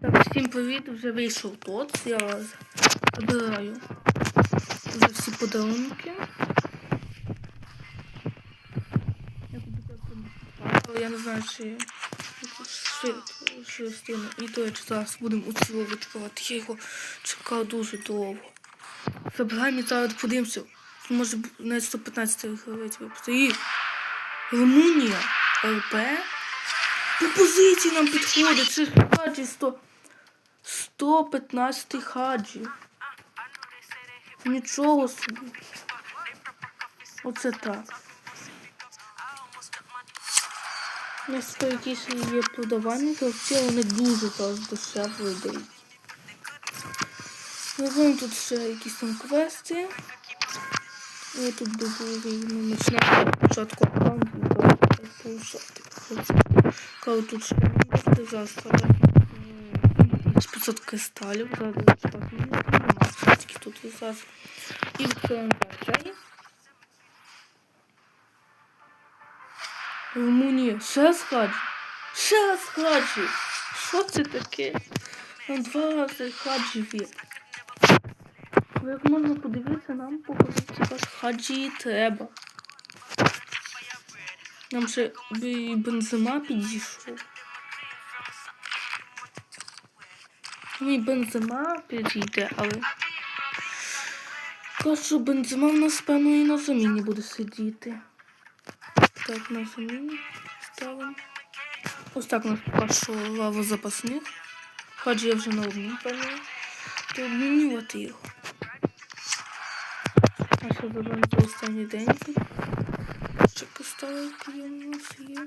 Так, всім привіт, вже вийшов тот. Я забираю вже всі подарунки. Я я не знаю, чи встигну. І до речі, зараз будемо у ціло відкривати. Я його чекав дуже довго. Забираємо зараз подивимося. Може навіть 115 гравець випустити. І Румунія, РП. По позиції нам підходить. Це ж хаджі 100. 115 хаджі. Нічого собі. Оце так. У нас тут якісь є то всі вони дуже зараз дешево йдуть. Візьмемо тут ще якісь там квести. Я тут добуваю, ну, починаю спочатку аккаунт, і так повишати. Коли тут ще можете заставити 500 кристалів, зараз так не тільки тут і зараз. І відкриваємо далі. Румунія, ще схаджі. Ще схаджі. Що це таке? Там два рази хаджі є. Ну, Як можна подивитися, нам показати хаджі треба. Нам ще бензима підійшов. І бензима підійде, але. Кажу, бензима в нас певно і на заміні буде сидіти. Так, на заміні ставимо. Ось так у нас поки що лава запасних. Хаджі я вже на одну певно. То обмінювати його. А ще заберемо по останній день. Ще поставити є у нас є.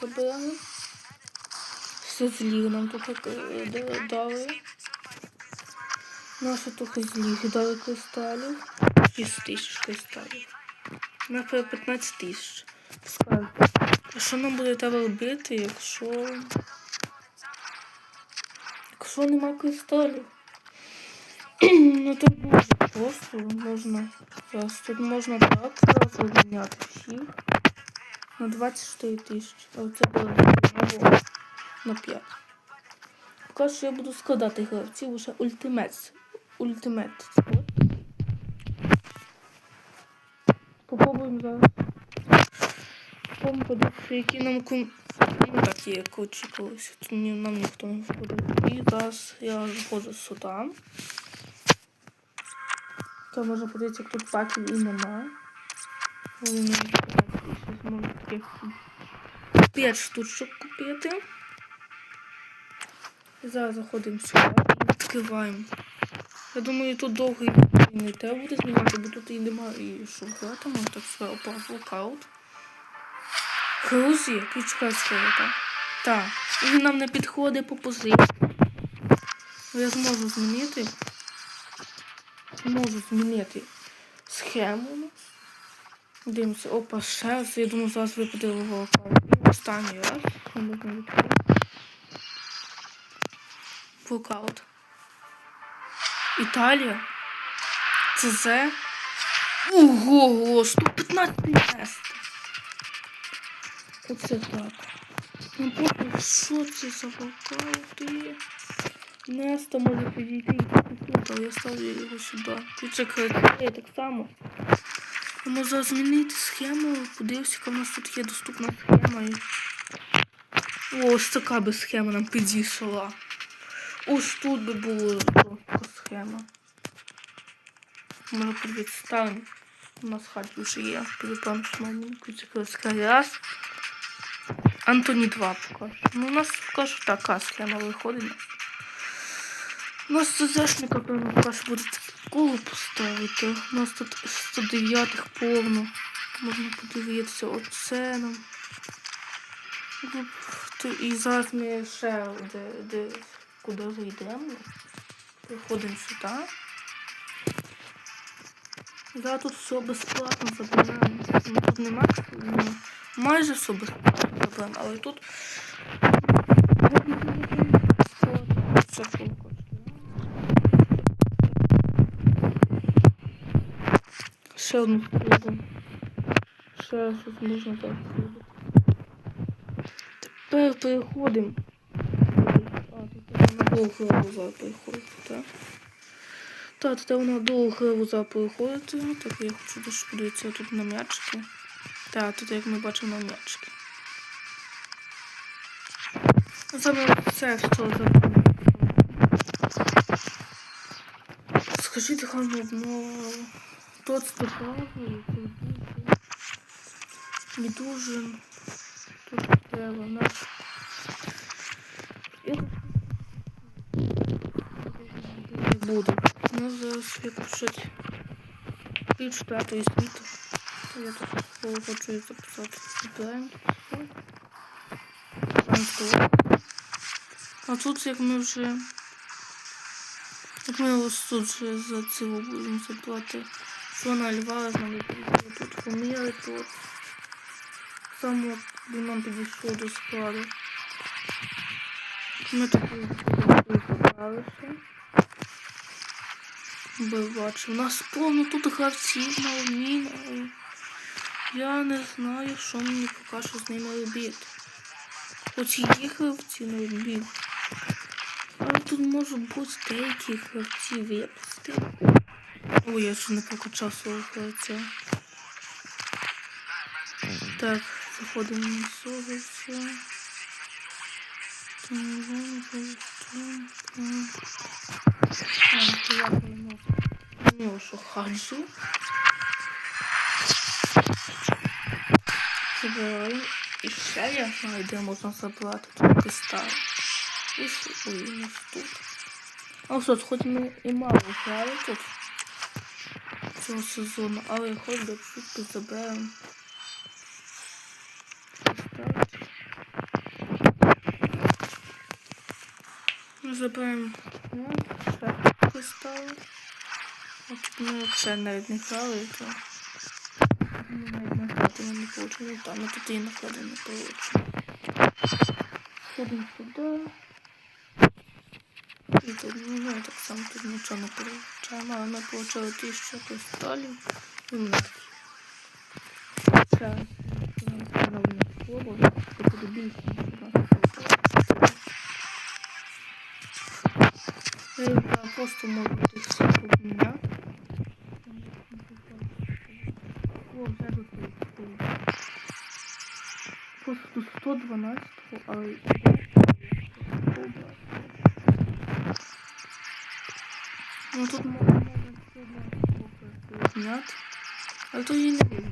Забираємо. Все зліг нам тут дали. Наші трохи зліг дали кристалів. 6 тисяч кристалів. На 15 тисяч. А що нам буде треба робити, якщо... Якщо нема кристалів? ну тут дуже просто можна. Зараз тут можна так зразу обміняти всіх. На 24 тисячі. А це знову на 5. Поки що я буду складати гравців уже ультимет. Ультимет. Попробуємо зараз. Попробуємо які нам ком... Ну так, як очікувалося. Тут нам ніхто не входить. І зараз я заходжу сюди. То можна подивитися, як тут паків і нема. Ви мені щось можна таких 5 штучок купити. Зараз заходимо сюди і відкриваємо. Я думаю, тут довго і не треба буде знімати, бо тут і немає і що грати, можна так все опа, локаут. Грузія, ключка скелета. Так, він нам не підходить по позиції. Я зможу змінити. Можу змінити схему. Дивимося, опа, ще раз. Я думаю, зараз випаде локаут. Останній раз. Можна відкрити? Локаут. Італія. ЦЗ. Ого, 115 мест. Оце так. Ну поки що це за волкаути? Неста може підійти тут, я ставлю його сюди. Ключа критерія так само. Я можу змінити схему, подивився, яка в нас тут є доступна схема. О, ось така би схема нам підійшла. Ось тут би жорстка схема. Може подивитися ставимо. У нас хаті вже є. Перепам маленьку цикливська раз. Антоні 2 поки. Ну у нас що така схема виходить. У нас ЦЗшника, певно, поки що буде коло поставити. У нас тут 109 повно. Можна подивитися оце нам. І зараз ми ще де куди зайдемо. Приходимо сюди. Да, тут все безплатно забираємо. Ну, тут нема ну, майже все безплатно забираємо, але тут все коштує. Ще одну спробу. Ще щось можна так зробити. тепер переходимо. Довго глаза переходить, так? Так, тепер вона довго глаза переходить. Так, я хочу дуже тут на м'ячики. Так, тут як ми бачимо на м'ячики. Ну, Саме все, що забув. Скажіть гарно одно. Тот спитав, Медужин. Тут треба наш. Я не буду. Ну, зараз пишуть пів четвертої світу. Я тут хочу їх записати. Збираємо. А тут як ми вже. Як ми ось тут вже за цього будемо заплати. Зона Льва, знали, тут фамілія, тут. Само до нам підійшло до складу. Ми тут побралися. Ви у нас повно тут гравців на обмін. Я не знаю, що мені поки що з ними робити. Хоч є гравці на обмін. Але тут може бути деякі гравці випусти. Ой, я ще не покачав свого гравця. Так, заходимо на совість. Ну, що хаджу. Забираю. І ще я знаю, де можна забрати тут кристал. І ой, тут. А що, хоч ми і мало грали тут цього сезону, але хоч би швидко заберемо. Ми ну, ще кристали. От ми взагалі навіть не грали, то ми навіть награти не получили. Там ми тут і награди не получили. Ходимо сюди. І тут ну, ну, так само тут нічого не получаємо, але ми получили тисячу кристалів. І ми Зараз нам поновлення слово, це буде більше, Я їм просто можу їх всі поміняти. О, вже тут. Просто тут 112, але Ну тут можна можна зняти. Але то її не буде.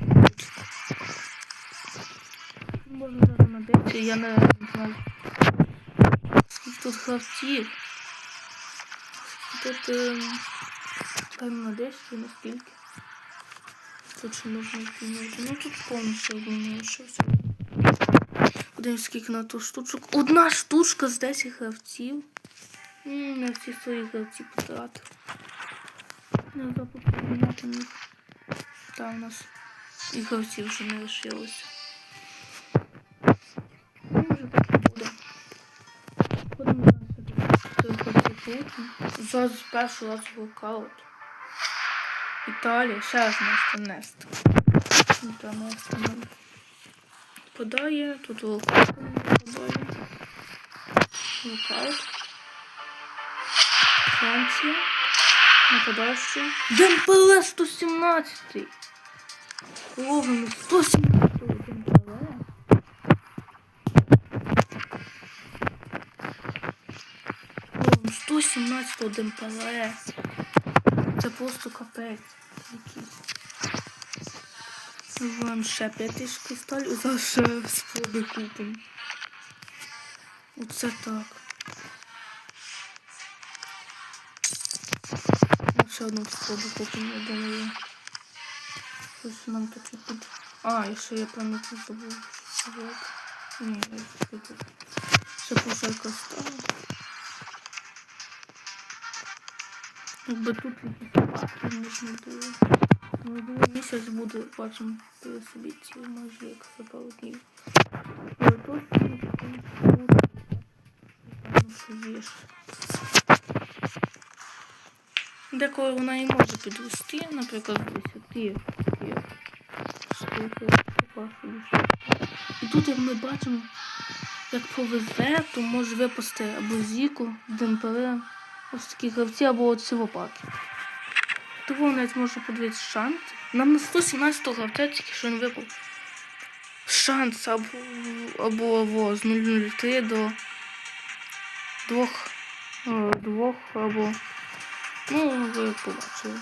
Можна даже на дечі, я не знаю. Тут гравців. Тут певно на 10 чи на скільки. Тут ще можна змінити. Ну тут повністю обмінюєшся. Подивимось, скільки на ту штучок. Одна штучка з 10 гравців. На всі свої гравці потратив. Поміняти них. Та у нас і гравців вже не лишилося. Зараз перший раз воркаут. Італія, ще раз Нест. Подає, тут воркаут подає. Воркаут. Франція. Нападавший. Демпеле 117. Ловимо 117 18 один. Це просто капець. Вам ще 5000 кристалів, за ще спроби купимо. Оце так. Ще одну спробу купимо, я думаю. Щось нам тут під... А, і ще я пам'ятаю забув. Ні, я тут Ще пошарка стала. Якби тут якісь можна було. Думаю, місяць буде, бачимо, собі ці майже як за пару днів. Деколи вона і може підвести, наприклад, з 10 є. І тут, як ми бачимо, як повезе, то може випасти або Зіку, Демпеле, ось такі гравці, або от. Того навіть може подивитися шанс. Нам на 117 гравця тільки що не випав. Шанс або, або, або з 003 до двох, е, двох або. Ну, ви побачили.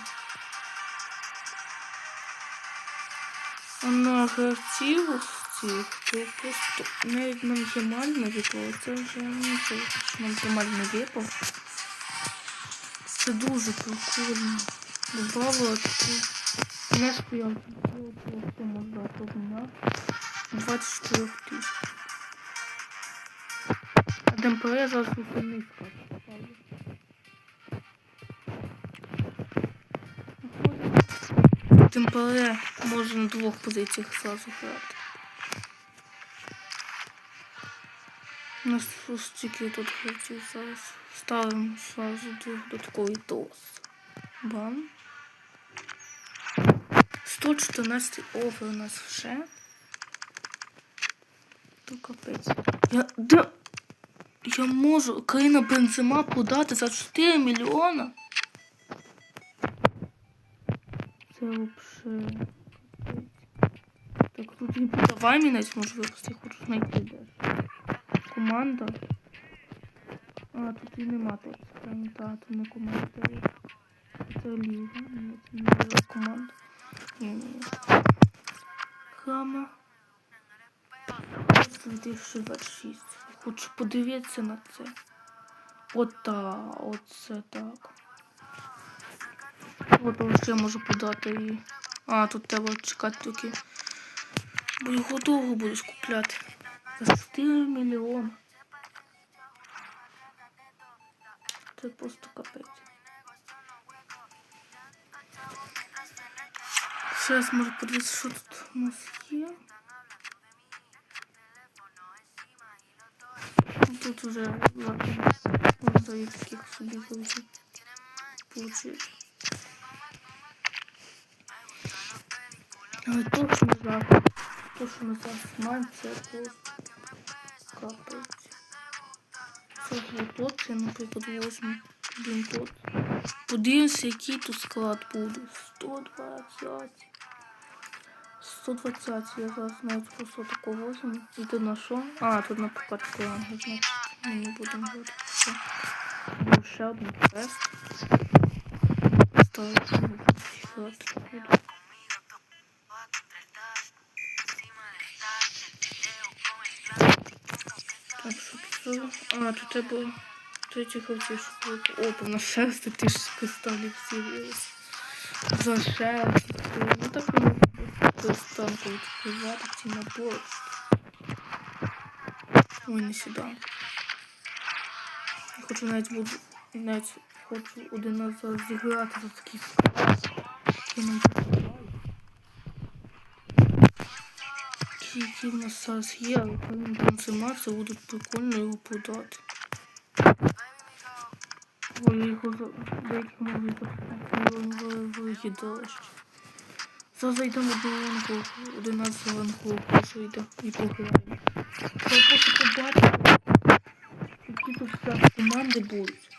А на гравців цих, то просто навіть нам Ямаль не випав. Це вже нам Ямаль не. Це дуже прикольно. Добавила таку книжку я купила, просто можна обміняти. 24 тисяч. А Демпеле зараз вихідний склад поставлю. Демпеле може на двох позиціях зразу грати. У нас ось тут гравців зараз. Ставимо зразу додатковий дос. Бам. 114 овер у нас вже. То капець. Я, де? Я можу Карина Бензима подати за 4 мільйона? Це капець. Так, тут і давай мені навіть може випусти, хочу знайти. Команда. А, тут і нема. Прям та, тут не команда. Це ліга. Ні, це не ліга команда. Ні, ні. Хама. 2026. Хочу подивитися на це. Ота, оце так. От я можу подати і. А, тут треба чекати тільки. Бо його довго будеш купляти. За 4 мільйони. Це просто капець. Зараз можу подивитися, що тут у нас є. Ну, Тут уже ладно, можна і таких собі завжди получити. Але то, що ми зараз, то, що ми зараз маємо, це просто капець. Це вот я, наприклад, возьму один тот. Подивимося, який тут склад буде. 120. 120 я зараз навіть просто таку возьму. І тут на що? А, тут на покатку ранги, значить. Ми не будемо говорити. Ну, ще один квест. Ставити на фіат буду. Що? А, тут треба третій хлопці, щоб було. О, там на шерсти тисяч кристалів всі вились. За шерсть. Ну так воно достанку відкривати ці набори. Ой, не сюди. Я хочу навіть буду, навіть хочу один раз зіграти за такий склад. Я нам покупаю. Ті, які в нас зараз є, але коли ми будемо займатися, буде прикольно його продати. Ой, його можуть запитати, вигідали ще. Зараз зайдемо до ранку, 11 ранку, прошу йде і пограємо. Я просто побачити, які тут команди будуть.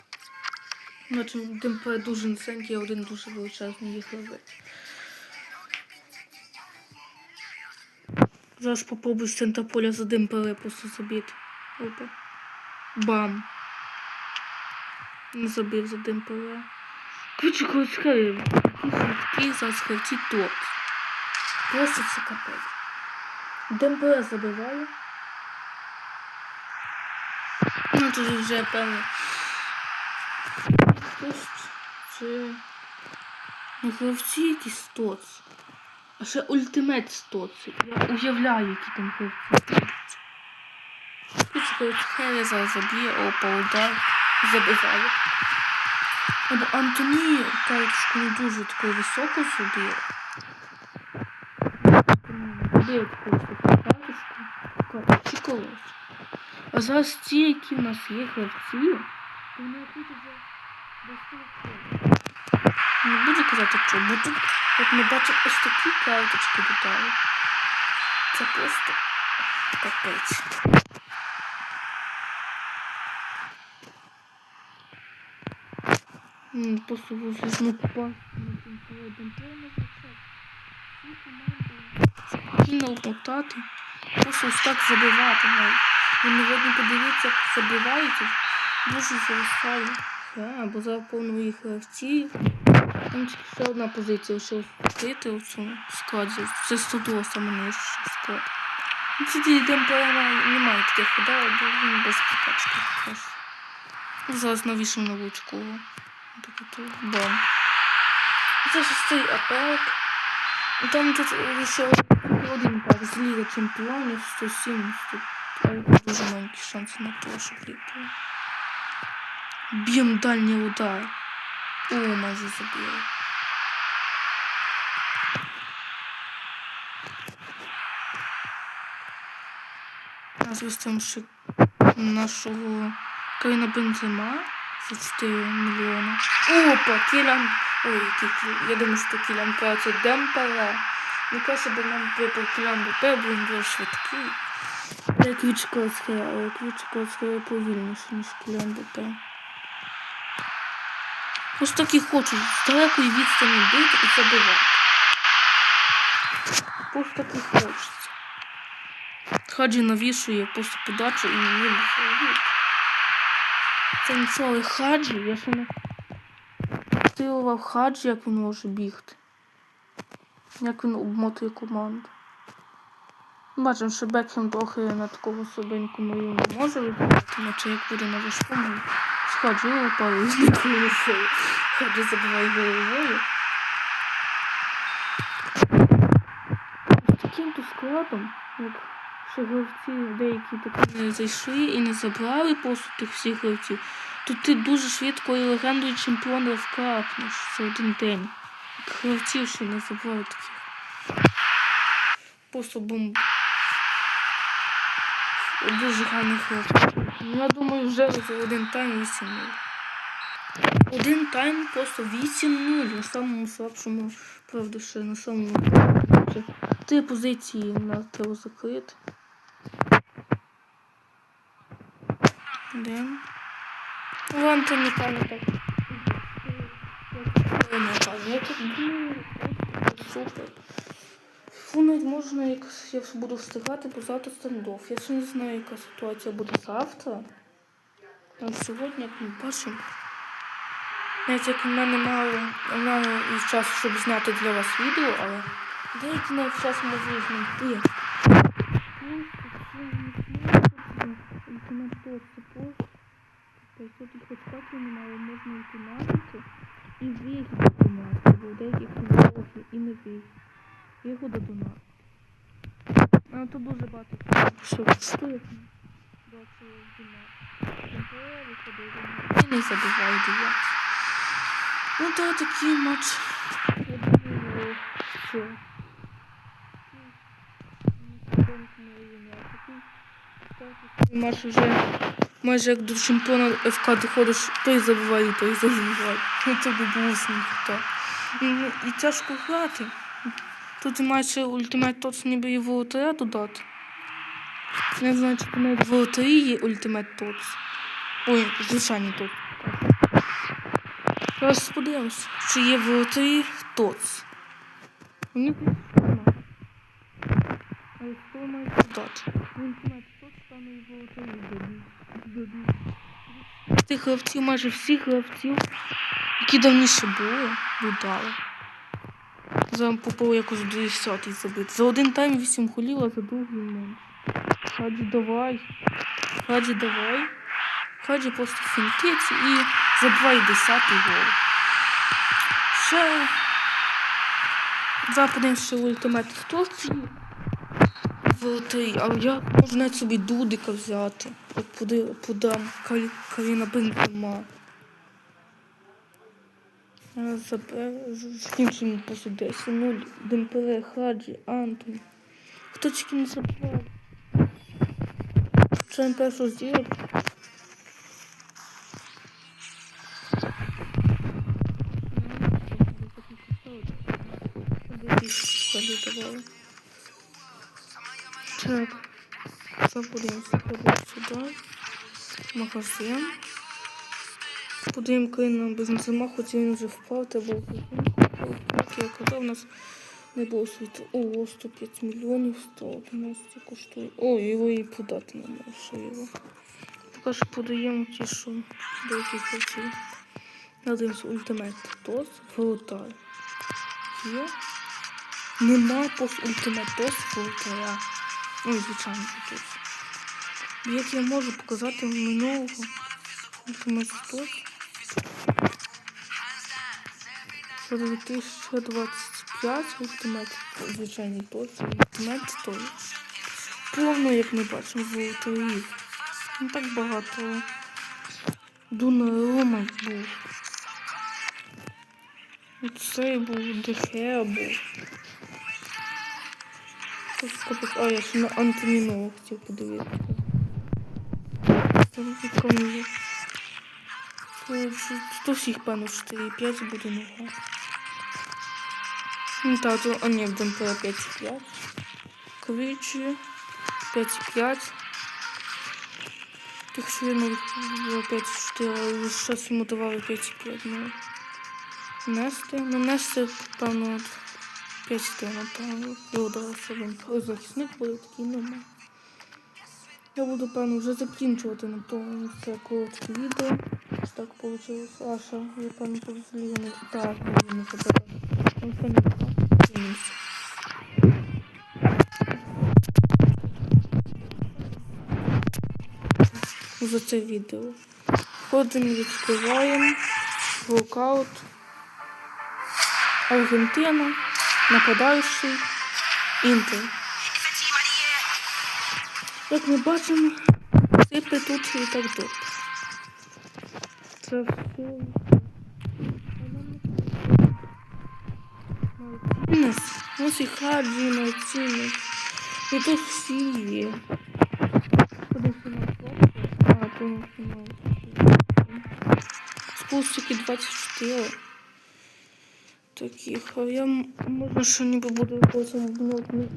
Значить, Демпе дуже низенький, а один дуже величезний їх гравець. Зараз попробую з центра поля за Демпеле просто забити. Опа. Бам. Не забив за Демпеле. Короче, короче, якісь такі зараз гравці топ. Просто це капець. Демпеле забиває. Ну тут вже певно. Це ну, якісь стоц. А ще ультимейт стоц. Я уявляю, які там гравці. Почекай, хай я зараз заб'є, опа, удар, забиває. Або Антоні карточку не дуже таку високу зробив. Де таку високу карточку? Чи колись. А зараз ті, які в нас є гравці, вони тут вже достатньо. Не буду казати, що, бо тут, От ми бачимо ось такі карточки додали. Це просто капець. Просто візьму пасну спокійно укатати. Просто ось так забивати навіть. Ви сьогодні подивіться, як забивають. Дуже зависає. Або заповнив їх в там тільки ще одна позиція лишилась відкрити у цьому складі. Це 102 саме нижчий склад. Ну, Тоді Демпеле немає таких хода, бо він без. Ну, Зараз навішав на от бам. Це шостий апек. І Там тут ще один пак з Ліги Чемпіонів 170. Але дуже маленькі шанси на те, що прийти. Б'єм дальній удар. О, майже забили. Зараз виставимо ще нашого Карина Бензема за 4 мільйони. Опа, Кілян. Ой, який Я думаю, що Кілян Пе це Демпеле. Ну, краще би нам випав Кілян Пе, бо він дуже швидкий. Я ключика схила, але схила повільніше, ніж Кілян Пе. Ось так і хочуть з далекої відстані бити і забивати. Просто так і хочеться. Хаджі навішує просто подачу і не забиває. Це нічого, але хаджі, я ще не стилував хаджі, як він може бігти. Як він обмотує команду. Бачимо, що Бекхем трохи на такого слабенькому рівні може вибирати, наче як буде на важкому. Сходжу, упали з сили. Хаджі забиває головою. Таким то складом, як що гравці деякі такі не зайшли і не забрали просто тих всіх гравців, то ти дуже швидко і легендою чемпіона вкапнеш за один день. Гравців ще не забрали таких. Просто бомб. Дуже гарний хлопець. Ну, Я думаю, вже за один тайм 8-0. Один тайм просто 8-0 на самому слабшому, правда, ще на самому. Три позиції на треба закрити. Де? Вон це не пам'ятаю. Супер. Фу, навіть можна, як я буду встигати, бо завтра стендоф. Я ще не знаю, яка ситуація буде завтра. А сьогодні, як ми бачимо, навіть як в мене мало, мало і часу, щоб зняти для вас відео, але деякі навіть час можу знайти. немає, можна йти навіки і вигідно донати, бо у деяких не і не вигідно. Вигода донати. А то дуже багато що коштує. Бачу донат. І не забувай дев'ять. Ну то такий матч. Я думаю, що. Матч вже майже як до чемпіона ФК доходиш, той забуває, той забуває. Ну то би було сміхто. Ну, і тяжко грати. Тут майже ультимейт тоц ніби і волотаря додати. Не знаю, чи навіть волотарі є ультимейт тоц. Ой, звичайний тоц. Зараз подивимось, чи є тоц. Мені здається, що немає. Але хто має додати? Ультимейт тоц стане і волотарі дадуть. Тих гравців, майже всіх гравців, які давніше були, додали. За попав якось 200 забити. За один тайм 8 голів, а за другий менше. Хаджі давай. Хаджі давай. Хаджі просто фінтить і забиває 10 гол. Ще западем ще ультимат хтось золотий, але я можу навіть собі дудика взяти. От подам Калі- Каріна Бензема. Закінчимо просто 10 0 Демпеле, Хаджі, Антон. Хто тільки не забрав? Член першого зробив. Так, заходимо сюди. Магазин. Подаємо на бензима, хоч він вже впав, та був як казав, у нас не було світу. Ого, 105 мільйонів, 111 коштує. О, його і подати не можу його. Поки що подаємо ті, що деякі хлопці. Надивимося ультимейт. Тос, волотар. Є? Нема пост ультимейт тос, волотаря. Ой, звичайно, тос. Як я можу показати минулого ультимейт тос? Що 2025 ультимейт, звичайний тос, ультимейт той. Повно, як ми бачимо, волотарів. Не так багато. Дунарома був. Оцей був, Дехеа був. А, я ще на Антонінову хотів подивитися. Там. То всіх, певно, 4,5 буде нога. Ну так, то, а ні, в Демпера 5,5. Коричі 5,5. Так що я навіть було 5,4, але зараз йому давали 5,5. Ну, Нести. Ну, нести, певно, 5,4, напевно. Його дали собі. Захисник буде такий нормальний. Я буду, певно, вже закінчувати на тому це коротке відео. Ось так вийшло. Аша, я, певно, повзліла не так, не забирати. Там не за це відео. Ходимо, відкриваємо. Воркаут. Аргентина. Нападаючий. Інтер. Як ми бачимо, сипе тут і так добре. Це все. Ось і Хаджі, Мартінес. І тут всі є. Подивимося на фото. А, що на Спустики 24. Таких. А я може ще ніби буду потім обновити.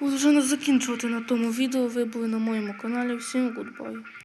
Буду вже не закінчувати на тому відео. Ви були на моєму каналі. Всім гудбай.